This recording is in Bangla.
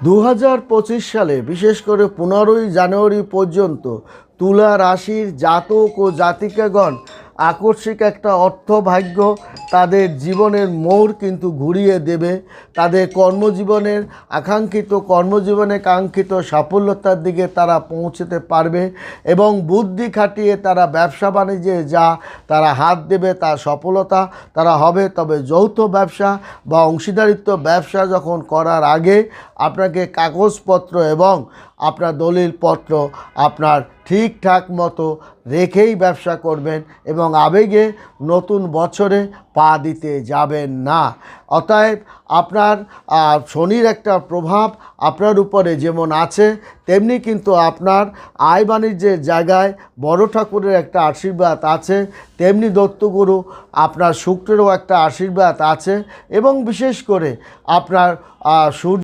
দু হাজার পঁচিশ সালে, বিশেষ করে পনেরোই জানুয়ারি পর্যন্ত, তুলা রাশির জাতক ও জাতিকাগণ আকস্মিক একটা অর্থভাগ্য তাদের জীবনের মোড় কিন্তু ঘুরিয়ে দেবে। তাদের কর্মজীবনের আকাঙ্ক্ষিত, কর্মজীবনে কাঙ্ক্ষিত সাফল্যতার দিকে তারা পৌঁছতে পারবে এবং বুদ্ধি খাটিয়ে তারা ব্যবসা বাণিজ্যে যা তারা হাত দেবে তা সফলতা। তারা হবে তবে যৌথ ব্যবসা বা অংশীদারিত্ব ব্যবসা যখন করার আগে আপনাকে কাগজপত্র এবং আপনার দলিলপত্র, আপনার ঠিকঠাক মতো রেখেই ব্যবসা করবেন এবং আবেগে নতুন বছরে পা দিতে যাবেন না। অতএব আপনার শনির একটা প্রভাব আপনার উপরে যেমন আছে, তেমনি কিন্তু আপনার আয় বাণিজ্যের জায়গায় বড় ঠাকুরের একটা আশীর্বাদ আছে, তেমনি দত্তগুরু আপনার শুক্রেরও একটা আশীর্বাদ আছে এবং বিশেষ করে আপনার সূর্য